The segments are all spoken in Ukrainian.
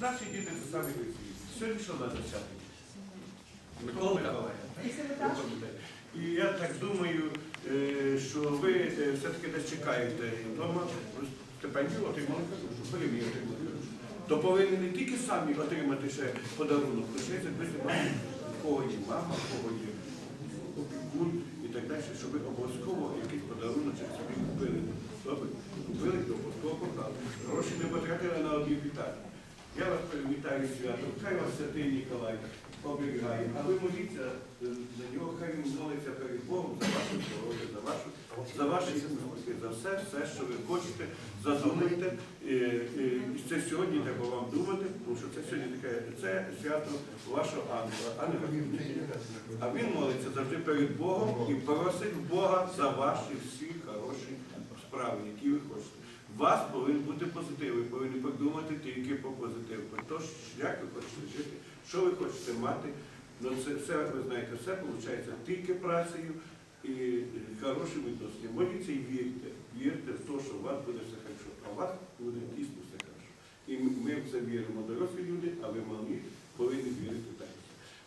Наші діти це самі красиві. Сьогодні що нас зачати? Микола Миколаївна. І я так думаю, е, що ви е, все-таки десь чекаєте вдома стипендію отримали, премію отримали. То повинні не тільки самі отримати ще подарунок, лише запити маму, у кого є мама, кого є опікун і так далі, щоб ви обов'язково якийсь подарунок собі купили. Добре? Купили обов'язково. Гроші не потратили на одні вітання. Я вас вітаю свято, хай вас святий Ніколай оберігає, а ви моліться е, за нього, хай він молиться перед Богом за ваше здоров'я, за вашу, за ваші успіхи, за все, все, що ви хочете, задумайте. Е, е, І це сьогодні треба вам думати, тому що це сьогодні таке, це свято вашого ангела, ангела. А він молиться завжди перед Богом і просить Бога за ваші всі хороші справи, які ви хочете. Вас повинен бути позитив, ви повинні подумати тільки по позитиву. Те, як ви хочете жити, що ви хочете мати. Ну це все, ви знаєте, все виходить тільки працею і хорошим відносинами. Моліться і вірте. Вірте в те, що у вас буде все хорошо, а у вас буде дійсно все хорошо. І ми ми в це віримо, дорослі люди, а ви малі повинні вірити так.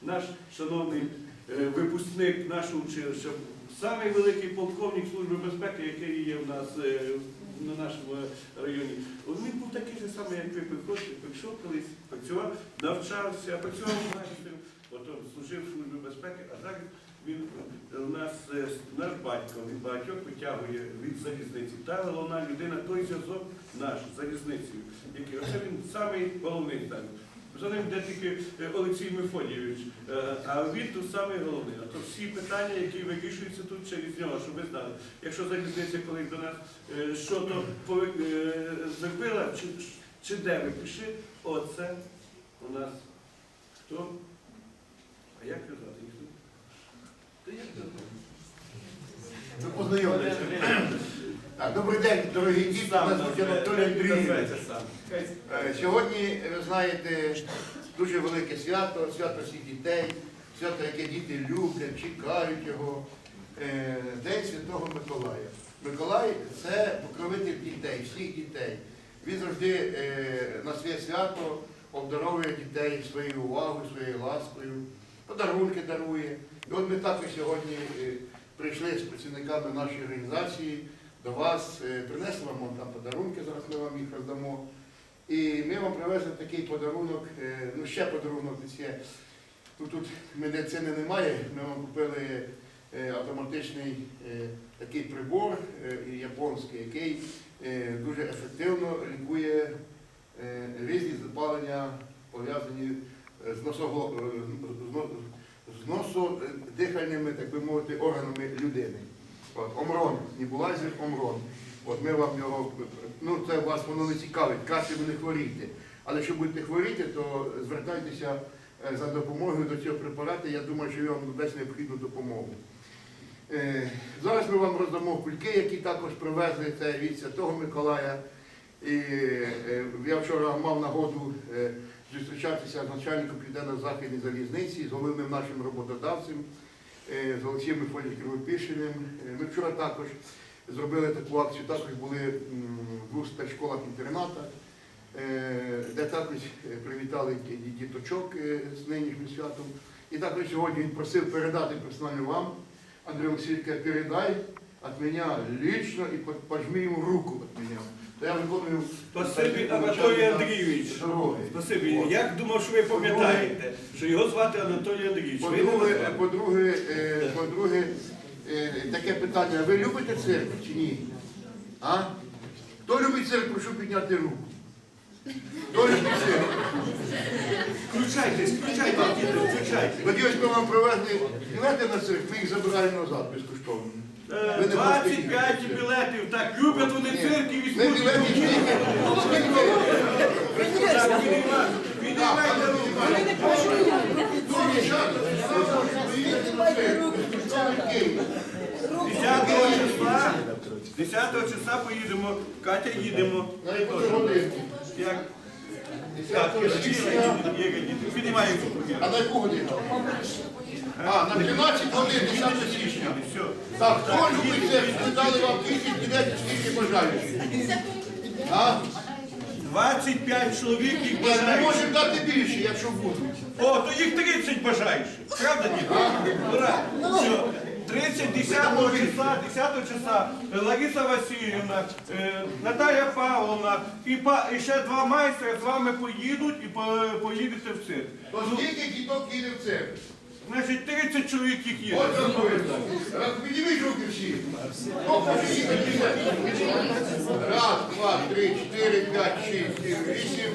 Наш шановний е, випускник нашого училища, самий великий полковник Служби безпеки, який є в нас е, на нашому районі, він був такий же самий, як ви прийшов колись, працював, навчався, працював майстром, потім служив в Службі безпеки, а зараз він у нас е, наш батько від багатьох витягує від залізниці. Та головна людина, той зв'язок наш залізницею, який оце він самий головний там. За ним йде тільки е, Олексій Мефодійович, е, а він тут самий головний. А то всі питання, які вирішуються тут через нього, щоб ви знали. Якщо залізниця колись до нас е, що то зробила, чи, чи де ви пиши, оце у нас хто? А як? Ніхто? Та як його? Ви познайомилися. Так, добрий день, дорогі діти. Мене звуть Анатолій Андрійович. Е, Сьогодні, ви знаєте, дуже велике свято, свято всіх дітей, свято, яке діти люблять, чекають його. Е, День Святого Миколая. Миколай це покровитель дітей, всіх дітей. Він завжди е, на своє свято обдаровує дітей своєю увагою, своєю ласкою, подарунки дарує. І от ми також сьогодні прийшли з працівниками нашої організації до вас, е, принесли вам там подарунки, зараз ми вам їх роздамо. І ми вам привезли такий подарунок, е, ну ще подарунок є. Тут, тут медицини немає, ми вам купили е, автоматичний такий прибор японський, який дуже ефективно лікує різні запалення, пов'язані з носодихальними, так би мовити, органами людини. От, омрон, нібулайзер омрон. От ми вам його, ну це вас воно не цікавить, краще ви не хворійте. Але якщо будете хворіти, то звертайтеся е, за допомогою до цього препарату. Я думаю, що він вам дасть необхідну допомогу. Е, Зараз ми вам роздамо кульки, які також привезли це від Святого Миколая. І е, я вчора мав нагоду зустрічатися з начальником Південно-Західної залізниці, з головним нашим роботодавцем, з Олексієм Мефодієм Кривопішиним. Е, Ми вчора також зробили таку акцію, також були в двох школах-інтернатах, е, де також е, привітали діточок е, з нинішнім святом. І також сьогодні він просив передати персонально вам, Андрій Олексійович, передай від мене лично і пожми йому руку від мене. То я виконую Спасибі, Анатолій Андрійович. Здоров'я. Спасибі. От. Я думав, що ви пам'ятаєте, що його звати Анатолій Андрійович. Ви не По-друге, назвали. по-друге, е, по-друге, е, таке питання. Ви любите церкву чи ні? А? Хто любить церкву, прошу підняти руку? Хто любить церкву? Включайтесь, включайтесь, діти, включайтесь. Надіюсь, ми вам привезли білети на церкву, ми їх забираємо назад безкоштовно. Е, 25 білетів, так люблять вони церкві Ми візьмуть. білети Київ. 10 числа, 10 числа поїдемо, Катя їдемо. Як? Так, 10 січня. піднімай руку. А на яку годину? А, на 12 годин, 10 січня. Все. Так, хто любить церкву? Ми дали вам тисяч білетів, скільки бажаючих. А? 25 чоловік їх Ми можемо дати більше, якщо будуть. О, то їх 30 бажаючих. Правда, діти? Ура! Все. 30 10 числа, 10 числа Лариса Васильівна, е, Наталія Павловна і, па- і ще два майстри з вами поїдуть і по- поїдете в цирк. То скільки діток їде в церкву? Значить, 30 чоловік їх є. От. Раз, підніміть руки всі. Хто хоче їхати? Раз, два, три, чотири, п'ять, шість, сім, вісім,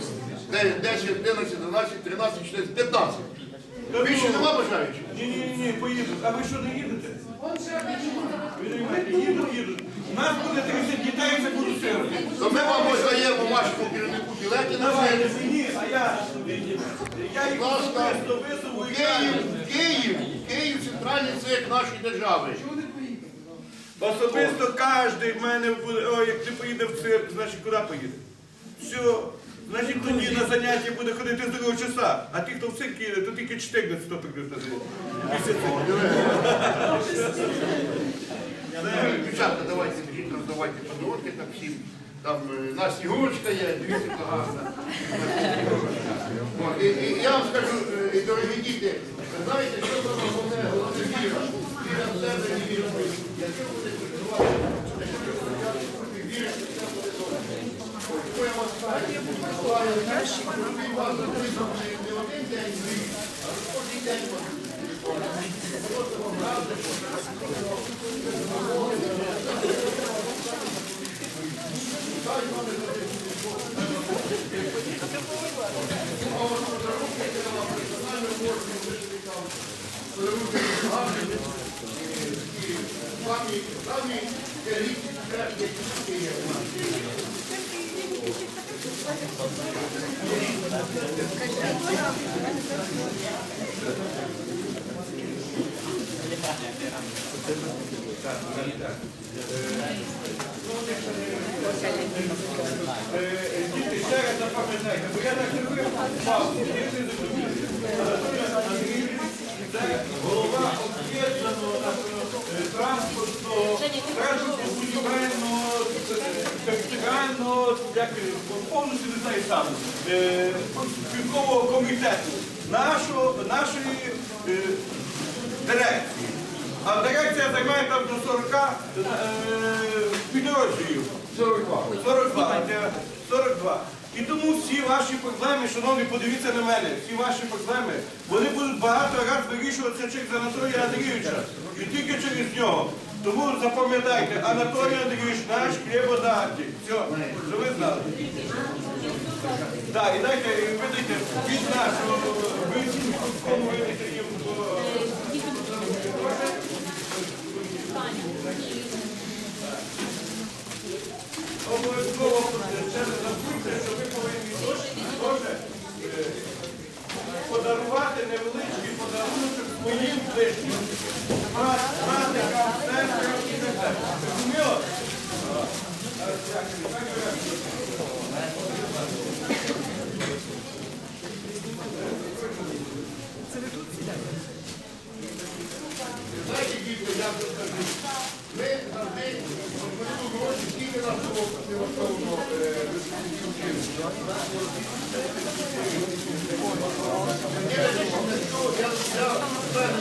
дев'ять, десять, одинадцять, дванадцять, тринадцять, чотирнадцять, п'ятнадцять. Більше нема бажаючих? Ні, ні, ні, поїдуть. А ви що не їдете? Нас буде 30 дітей, це будуть сироти. То ми вам даємо вашому керівнику білети на Давайте мені, а я, я їх ласка, особисто висуву і Київ, кажу. Київ, Київ центральний цирк нашої держави. Особисто кожен в мене буде, о, як ти поїде в цирк, значить куди поїде? Все. Значить тоді на заняття буде ходити з другого часа. А ті, хто в цирк то тільки 14 хто прийде на. Після цирку. Це- Дівчатка, давайте, біжіть, роздавайте подарунки там всім. Там е, у нас снігурочка є, дивіться, гарна. І, я вам скажу, е, і дорогі діти, знаєте, що це головне, головне віра. Віра в себе і віра в. Якщо будете працювати, якщо ви будете самі, самі які є у нас. Діти, ще раз запам'ятайте, бо я так не випав. Діти зрозуміли. Анатолій голова об'єднаного нашого е, транспортного, транспортно-будівельного, е, повністю не знаю сам, е, спілкового комітету нашого, нашої е, дирекції. А дирекція займає там до 40 е, підрозділів. 42. 42. е, 42. І тому всі ваші проблеми, шановні, подивіться на мене, всі ваші проблеми, вони будуть багато раз вирішуватися через Анатолія Андрійовича. І тільки через нього. Тому запам'ятайте, Анатолій Андрійович наш хлібодатель. Все, що ви знали. Так, і дайте, видайте від нашого, ви всі кому видайте їм. Обов'язково ще не забудьте, що ви повинні теж, е, подарувати невеличкий подарунок своїм ближнім. Брат, братикам, сестрам і так далі. Зрозуміло? Знаєте, діти, я вам скажу, ми завжди, от минулого року, скільки нас було прилаштовано е, Ні, я не пам'ятаю, я- я знаю,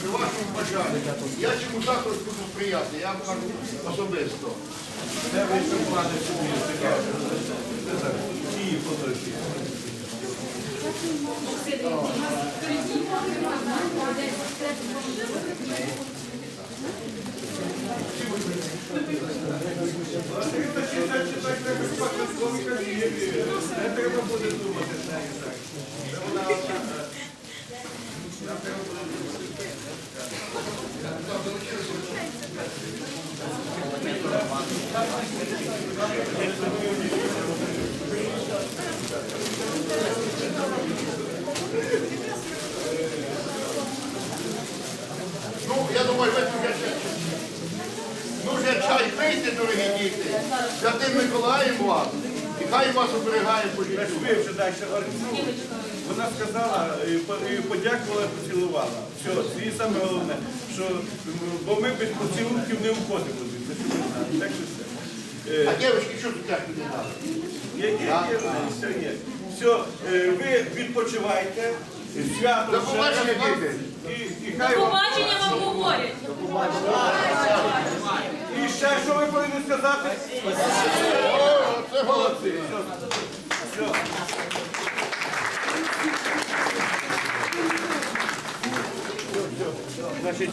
при вашому бажанні. Я чому також буду сприяти, я вам кажу особисто. Де ви ще плани собі таке? Ті фотографії. Не треба буде думати з нею так. Це вона одна. Нам треба буде думати. Ну, я думаю, ви вже ще. Ну, чай пийте, дорогі діти. Святим Миколаєм вам. І хай вас оберігає по життю. Далі. Вона сказала, і по- подякувала, поцілувала. Все, і саме головне, що бо ми без поцілунків не знали. Так що все. Е, А дівчатки, що цукерки не дали? Є, є, все є. Все, е, ви відпочивайте, свято До побачення, діти. І, і До хай вам. побачення вам говорять. І ще що ви повинні сказати? О, це молодці. Все. Значить,